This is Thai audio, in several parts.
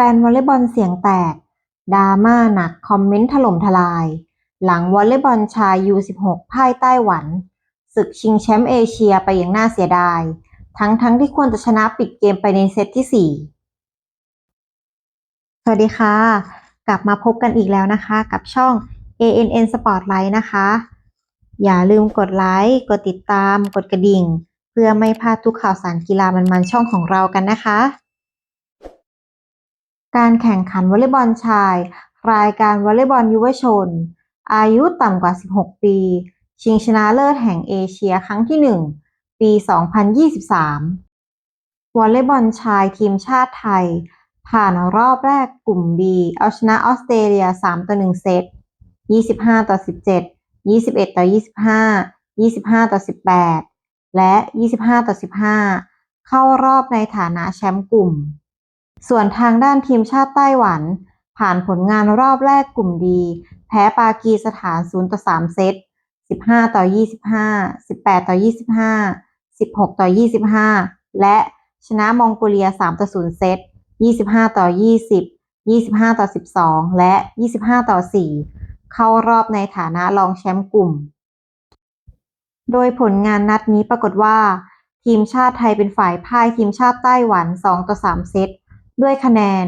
แฟนวอลเลย์บอลเสียงแตกดราม่าหนักคอมเมนต์ถล่มทลาย หลังวอลเลย์บอลชาย U16 พ่ายไต้หวัน ศึกชิงแชมป์เอเชียไปอย่างน่าเสียดาย ทั้งทั้งที่ควรจะชนะปิดเกมไปในเซตที่ 4 สวัสดีค่ะ กลับมาพบกันอีกแล้วนะคะ กับช่อง ANN Spotlight นะคะ อย่าลืมกดไลค์กดติดตาม กดกระดิ่ง เพื่อไม่พลาดทุกข่าวสารกีฬามันๆช่องของเรากันนะคะ การแข่งขันวอลเลย์บอลชาย รายการวอลเลย์บอลยุวชน อายุต่ำกว่า 16 ปี ชิงชนะเลิศแห่งเอเชียครั้งที่ 1 ปี 2023 วอลเลย์บอลชายทีมชาติไทย ผ่านรอบแรกกลุ่ม B เอาชนะออสเตรเลีย 3 ต่อ 1 เซต 25 ต่อ 17 21 ต่อ 25 25 ต่อ 18 และ 25 ต่อ 15 เข้ารอบในฐานะแชมป์กลุ่ม ส่วนทางด้านทีมชาติไต้หวัน ผ่านผลงานรอบแรกกลุ่มดี แพ้ปากีสถาน 0 ต่อ 3 เซต 15 ต่อ 25 18 ต่อ 25 16 ต่อ 25 และชนะมองโกเลีย 3 ต่อ 0 เซต 25 ต่อ 20 25 ต่อ 12 และ 25 ต่อ 4 เข้ารอบในฐานะรองแชมป์กลุ่ม โดยผลงานนัดนี้ปรากฏว่า ทีมชาติไทยเป็นฝ่ายพ่ายทีมชาติไต้หวัน 2 ต่อ 3 เซต ด้วยคะแนน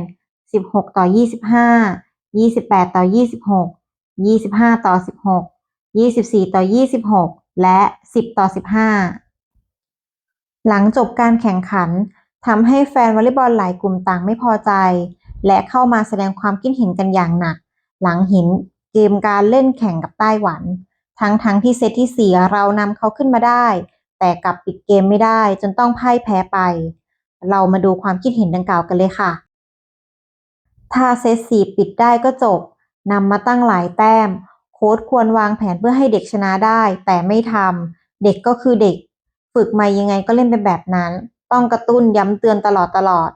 16 ต่อ 25 28 ต่อ 26 25 ต่อ 16 24 ต่อ 26 และ 10 ต่อ 15 หลังจบการแข่งขันทำให้แฟนวอลเลย์บอลหลายกลุ่มต่างไม่พอใจ และเข้ามาแสดงความคิดเห็นกันอย่างหนัก หลังเห็นเกมการเล่นแข่งกับไต้หวัน ทั้งทั้งที่เซตที่ 4 เรานำเขาขึ้นมาได้ แต่กลับปิดเกมไม่ได้จนต้องพ่ายแพ้ไป เรามาดูความคิดเห็นดังกล่าวกันเลยค่ะ ถ้าเซตสี่ปิดได้ก็จบนำมาตั้งหลายแต้ม โค้ชควรวางแผนเพื่อให้เด็กชนะได้ แต่ไม่ทำเด็กก็คือเด็ก ฝึกมายังไงก็เล่นเป็นแบบนั้น ต้องกระตุ้นย้ำเตือนตลอดตลอด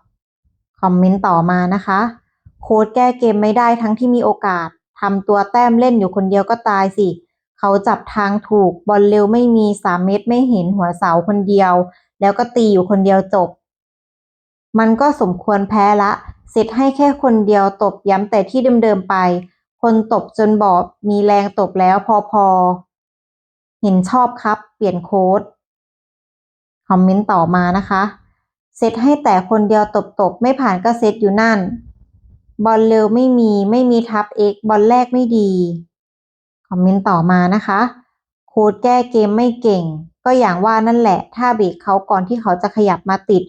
คอมเมนต์ต่อมานะคะ โค้ชแก้เกมไม่ได้ทั้งที่มีโอกาสทำตัวแต้มเล่นอยู่คนเดียวก็ตายสิ เขาจับทางถูกบอลเร็วไม่มีสามเมตรไม่เห็นหัวเสาคนเดียว แล้วก็ตีอยู่คนเดียวจบ มันก็สมควรแพ้ละ เสร็จให้แค่คนเดียวตบย้ำแต่ที่เดิมๆไป คนตบจนบอบ มีแรงตบแล้วพอพอเห็นชอบครับ เปลี่ยนโค้ด คอมเมนต์ต่อมานะคะเซตให้แต่คนเดียวตบตบไม่ผ่านก็เซตอยู่นั่น บอลเร็วไม่มีไม่มีทับเอ็กบอลแรกไม่ดี คอมเมนต์ต่อมานะคะ โค้ดแก้เกมไม่เก่ง ก็อย่างว่านั่นแหละ ถ้าเบรกเขาก่อนที่เขาจะขยับมาติด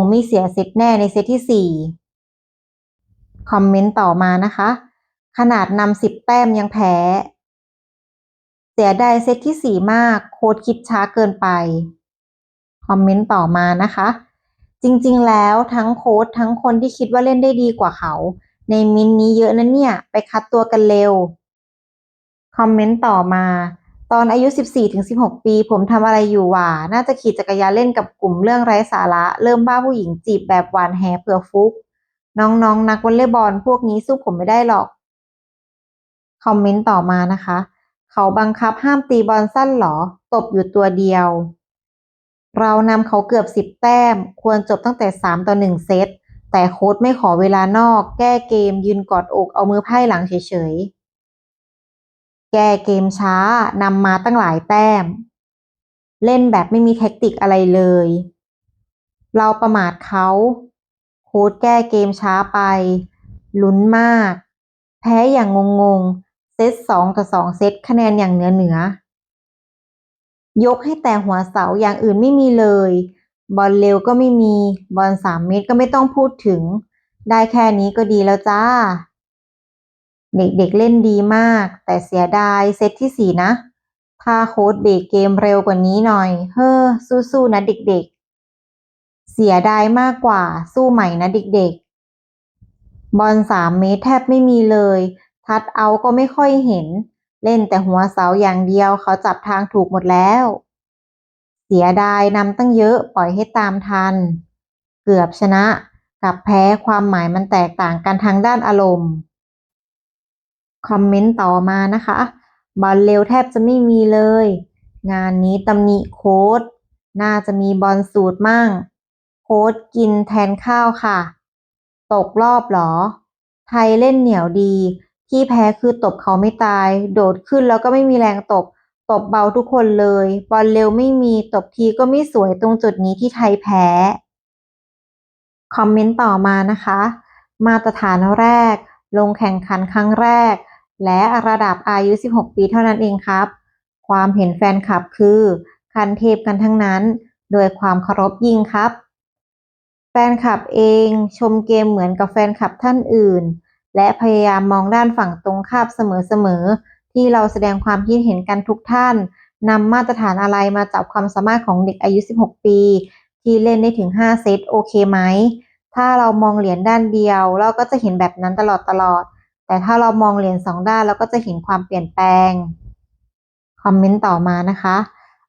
งไม่เสียเซตแน่ในเซตที่สี่คอมเมนต์ต่อมานะคะ ขนาดนำสิบแต้มยังแพ้ เสียดายเซตที่สี่มาก โค้ดคิดช้าเกินไป คอมเมนต์ต่อมานะคะ จริงๆ แล้วทั้งโค้ดทั้งคนที่คิดว่าเล่นได้ดีกว่าเขา ในมินนี้เยอะนะเนี่ย ไปคัดตัวกันเร็ว คอมเมนต์ต่อมา ตอนอายุ 14-16 ปี ผมทำอะไรอยู่หว่า น่าจะขี่จักรยานเล่นกับกลุ่มเรื่องไร้สาระ เริ่มบ้าผู้หญิงจีบแบบหวานแหเผื่อฟุก น้องๆนนักวอลเลย์บอลพวกนี้สู้ผมไม่ได้หรอก คอมเมนต์ต่อมานะคะ เขาบังคับห้ามตีบอลสั้นหรอ ตบอยู่ตัวเดียว เรานำเขาเกือบสิบแต้ม ควรจบตั้งแต่สามต่อหนึ่งเซต แต่โค้ชไม่ขอเวลานอก แก้เกมยืนกอดอกเอามือไพ่หลังเฉยๆ แก้เกมช้านำมาตั้งหลายแต้ม เล่นแบบไม่มีแท็กติกอะไรเลย เราประมาทเขาโค้ชแก้เกมช้าไป ลุ้นมาก แพ้อย่างงงๆ เซตสองต่อสองเซตคะแนนอย่างเหนือเหนือยกให้แต่หัวเสาอย่างอื่นไม่มีเลย บอลเร็วก็ไม่มี บอลสามเมตรก็ไม่ต้องพูดถึง ได้แค่นี้ก็ดีแล้วจ้า เด็กๆเล่นดีมาก แต่เสียดายเซตที่สี่นะ ถ้าโค้ชเบรกเกมเร็วกว่านี้หน่อย เฮ้อ สู้ๆนะเด็กๆ เสียดายมากกว่า สู้ใหม่นะเด็กๆ บอลสามเมตรแทบไม่มีเลย ทัดเอาก็ไม่ค่อยเห็น เล่นแต่หัวเสาอย่างเดียวเขาจับทางถูกหมดแล้ว เสียดายนำตั้งเยอะปล่อยให้ตามทัน เกือบชนะ กับแพ้ความหมายมันแตกต่างกันทางด้านอารมณ์ คอมเมนต์ต่อมานะคะ บอลเร็วแทบจะไม่มีเลย งานนี้ตำหนิโค้ดน่าจะมีบอลสูตรมั่ง โค้ดกินแทนข้าวค่ะ ตกรอบหรอ ไทยเล่นเหนียวดี ที่แพ้คือตบเขาไม่ตาย โดดขึ้นแล้วก็ไม่มีแรงตบ ตบเบาทุกคนเลย บอลเร็วไม่มีตบทีก็ไม่สวยตรงจุดนี้ที่ไทยแพ้ คอมเมนต์ต่อมานะคะ มาตรฐานแรก ลงแข่งขันครั้งแรก และระดับอายุ 16 ปีเท่านั้นเองครับ ความเห็นแฟนคลับคือ คันเทพกันทั้งนั้น โดยความเคารพยิ่งครับ แฟนคลับเองชมเกมเหมือนกับแฟนคลับท่านอื่น และพยายามมองด้านฝั่งตรงข้ามเสมอๆ ที่เราแสดงความคิดเห็นกันทุกท่านนำมาตรฐานอะไรมาจับความสามารถของเด็กอายุ 16 ปี ที่เล่นได้ถึง 5 เซตโอเคไหม ถ้าเรามองเหรียญด้านเดียว เราก็จะเห็นแบบนั้นตลอดตลอด แต่ถ้าเรามองเหรียญสองด้านเราก็จะเห็นความเปลี่ยนแปลง คอมเมนต์ต่อมานะคะ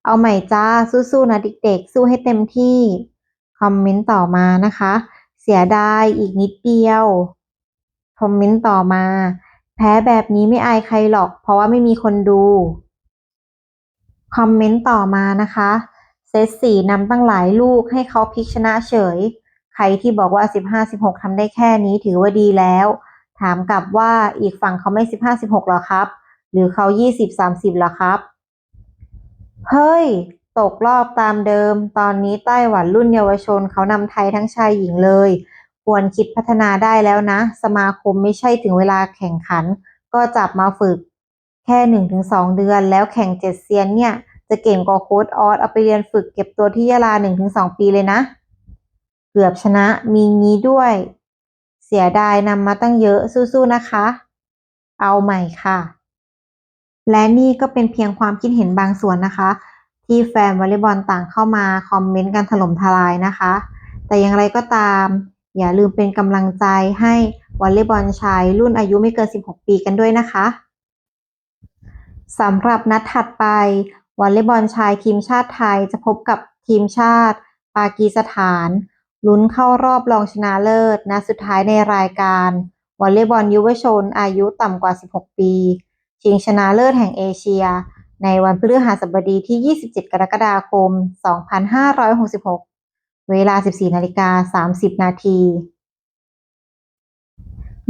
เอาใหม่จ้าสู้ๆนะเด็กๆ สู้ให้เต็มที่ คอมเมนต์ต่อมานะคะ เสียดายอีกนิดเดียว คอมเมนต์ต่อมา แพ้แบบนี้ไม่อายใครหรอก เพราะว่าไม่มีคนดู คอมเมนต์ต่อมานะคะ เซตสี่นำตั้งหลายลูกให้เขาพลิกชนะเฉย ใครที่บอกว่า 15-16ทำได้แค่นี้ถือว่าดีแล้ว ถามกลับว่าอีกฝั่งเขาไม่15-16หกหรอครับ หรือเขา20-30หรอครับ เฮ้ย ตกรอบตามเดิม ตอนนี้ไต้หวันรุ่นเยาวชนเขานำไทยทั้งชายหญิงเลย ควรคิดพัฒนาได้แล้วนะ สมาคมไม่ใช่ถึงเวลาแข่งขัน ก็จับมาฝึก แค่หนึ่งถึงสองเดือน แล้วแข่งเจ็ดเซียนเนี่ย จะเก่งกว่าโค้ดออสเอาไปเรียนฝึกเก็บตัวที่ยะลาหนึ่งถึงสองปีเลยนะ เกือบชนะมีงี้ด้วย เสียดายนำมาตั้งเยอะสู้ๆนะคะ เอาใหม่ค่ะ และนี่ก็เป็นเพียงความคิดเห็นบางส่วนนะคะ ที่แฟนวอลเลย์บอลต่างเข้ามาคอมเมนต์กันถล่มทลายนะคะ แต่อย่างไรก็ตาม อย่าลืมเป็นกำลังใจให้วอลเลย์บอลชายรุ่นอายุไม่เกิน 16 ปีกันด้วยนะคะสำหรับนัดถัดไปวอลเลย์บอลชายทีมชาติไทยจะพบกับทีมชาติ ปากีสถาน ลุ้นเข้ารอบรองชนะเลิศนัดสุดท้ายในรายการวอลเลย์บอลยุวชน อายุต่ำกว่า 16 ปี ชิงชนะเลิศแห่งเอเชีย ในวันพฤหัสบดีที่ 27 กรกฎาคม 2566 เวลา 14นาฬิกา30 นาที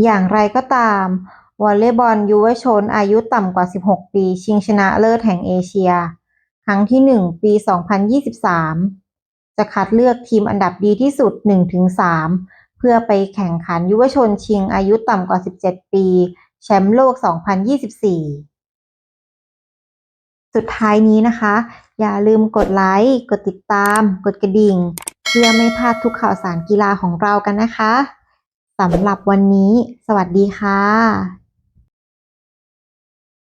อย่างไรก็ตาม วอลเลย์บอลยุวชน อายุต่ำกว่า 16 ปี ชิงชนะเลิศแห่งเอเชีย ครั้งที่ 1 ปี 2023 จะคัดเลือกทีมอันดับดีที่สุด 1-3 เพื่อไปแข่งขันยุวชนชิงอายุต่ำกว่า 17 ปี แชมป์โลก 2024 สุดท้ายนี้นะคะ อย่าลืมกดไลค์ กดติดตาม กดกระดิ่ง เพื่อไม่พลาดทุกข่าวสารกีฬาของเรากันนะคะสำหรับวันนี้ สวัสดีค่ะ